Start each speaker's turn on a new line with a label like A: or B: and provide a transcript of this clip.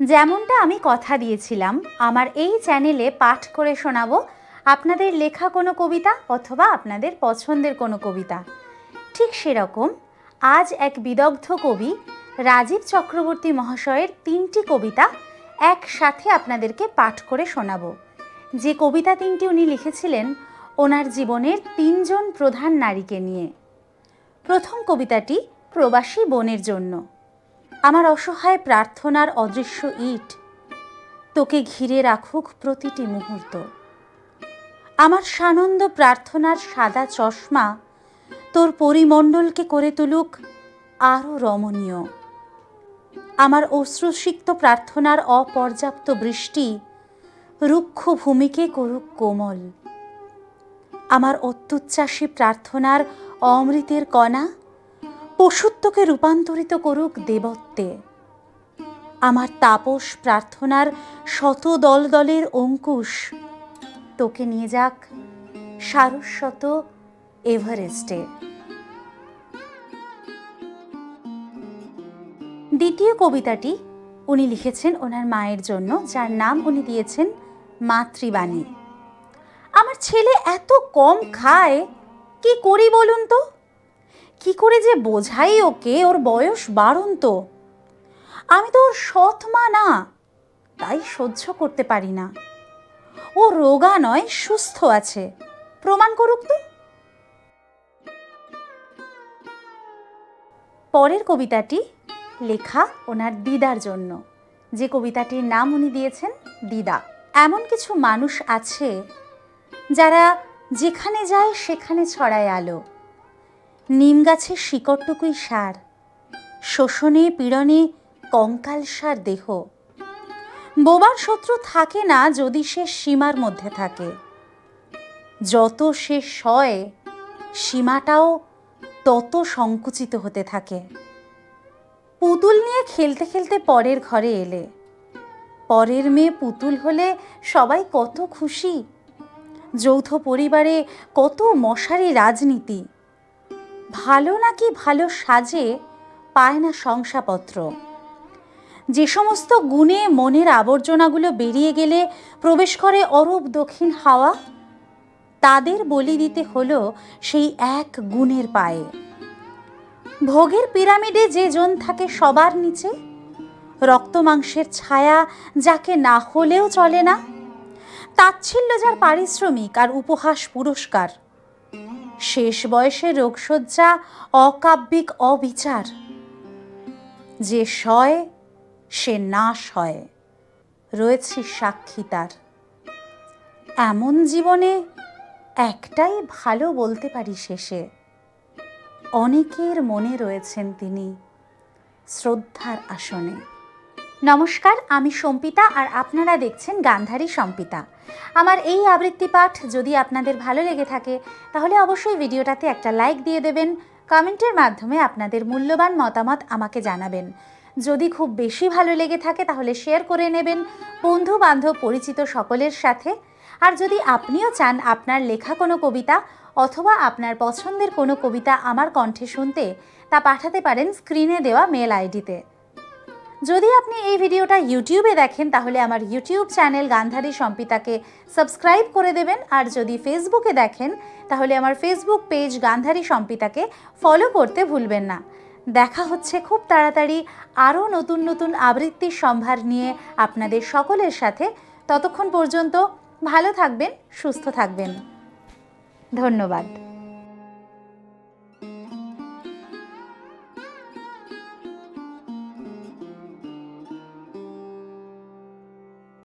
A: যেমনটা আমি কথা দিয়েছিলাম, আমার এই চ্যানেলে পাঠ করে শোনাবো আপনাদের লেখা কোনো কবিতা অথবা আপনাদের পছন্দের কোনো কবিতা। ঠিক সেরকম আজ এক বিদগ্ধ কবি, রাজীব চক্রবর্তী মহাশয়ের তিনটি কবিতা একসাথে আপনাদেরকে পাঠ করে শোনাব। যে কবিতা তিনটি উনি লিখেছিলেন, ওনার জীবনের তিনজন প্রধান নারীকে নিয়ে। প্রথম কবিতাটি প্রবাসী বোনের জন্য। আমার অসহায় প্রার্থনার অদৃশ্য ইট। তোকে ঘিরে রাখুক প্রতিটি মুহূর্ত। আমার সানন্দ প্রার্থনার সাদা চশমা তোর পরিমণ্ডলকে করে তুলুক আরও রমণীয়। আমার অশ্রুসিক্ত প্রার্থনার অপর্যাপ্ত বৃষ্টি রুক্ষ ভূমিকে করুক কোমল। আমার অত্যুচ্ছ্বাসী প্রার্থনার অমৃতের কণা পশুত্বকে রূপান্তরিত করুক দেবত্বে। আমার তাপস প্রার্থনার শত দল দলের অঙ্কুশ। তোকে নিয়ে যাক সারস্বত এভারেস্টে। দ্বিতীয় কবিতাটি উনি লিখেছেন ওনার মায়ের জন্য, যার নাম উনি দিয়েছেন মাতৃবাণী। আমার ছেলে এত কম খায়, কি করি বলুন তো? কি করে যে বোঝাই ওকে? ওর বয়স বাড়ন্ত আমি তো ওর সৎ মা না, তাই সহ্য করতে পারি না। ও রোগা নয়, সুস্থ আছে। প্রমাণ করুক তো। পরের কবিতাটি লেখা ওনার দিদার জন্য। যে কবিতাটির নাম উনি দিয়েছেন, দিদা। এমন কিছু মানুষ আছে যারা যেখানে যায় সেখানে ছড়ায় আলো। নিম গাছের শিকড়টুকুই সার, শোষণে পীড়নে কঙ্কাল সার দেহ। বোবার শত্রু থাকে না যদি সে সীমার মধ্যে থাকে। যত সে সয়, সীমাটাও তত সংকুচিত হতে থাকে। পুতুল নিয়ে খেলতে খেলতে পরের ঘরে এলে। পরের মেয়ে পুতুল হলে সবাই কত খুশি। যৌথ পরিবারে কত মশারি রাজনীতি। ভালো নাকি ভালো সাজে পায় না শংসাপত্র। যে সমস্ত গুণে মনের আবর্জনাগুলো বেরিয়ে গেলে প্রবেশ করে অরূপ দক্ষিণ হাওয়া, তাদের বলি দিতে হলো সেই এক গুণের পায়ে। ভোগের পিরামিডে যে জন থাকে সবার নিচে, রক্ত মাংসের ছায়া যাকে না হলেও চলে না। তাচ্ছিল্য যার পারিশ্রমিক আর উপহাস পুরস্কার। শেষ বয়সে রোগশয্যা, অকাব্যিক অবিচার। যে সয়, সে নাশ হয় রয়েছে সাক্ষী তার। এমন জীবনে একটাই ভালো বলতে পারি শেষে, অনেকের মনে রয়েছেন তিনি শ্রদ্ধার আসনে। নমস্কার, আমি সম্পিতা আর আপনারা দেখছেন গান্ধারী সম্পিতা। আমার এই আবৃত্তি পাঠ যদি আপনাদের ভালো লেগে থাকে, তাহলে অবশ্যই ভিডিওটাতে একটা লাইক দিয়ে দেবেন, কমেন্টের মাধ্যমে আপনাদের মূল্যবান মতামত আমাকে জানাবেন। যদি খুব বেশি ভালো লেগে থাকে, তাহলে শেয়ার করে নেবেন বন্ধু বান্ধব পরিচিত সকলের সাথে। আর যদি আপনিও চান আপনার লেখা কোনো কবিতা, অথবা আপনার পছন্দের কোনো কবিতা আমার কণ্ঠে শুনতে, তা পাঠাতে পারেন স্ক্রিনে দেওয়া মেল আইডিতে। যদি আপনি এই ভিডিওটা ইউটিউবে দেখেন, তাহলে আমার ইউটিউব চ্যানেল গান্ধারী সম্পিতাকে সাবস্ক্রাইব করে দেবেন। আর যদি ফেসবুকে দেখেন, তাহলে আমার ফেসবুক পেজ গান্ধারী সম্পিতাকে ফলো করতে ভুলবেন না। দেখা হচ্ছে খুব তাড়াতাড়ি আরও নতুন নতুন আবৃত্তির সম্ভার নিয়ে আপনাদের সকলের সাথে। ততক্ষণ পর্যন্ত ভালো থাকবেন, সুস্থ থাকবেন। ধন্যবাদ।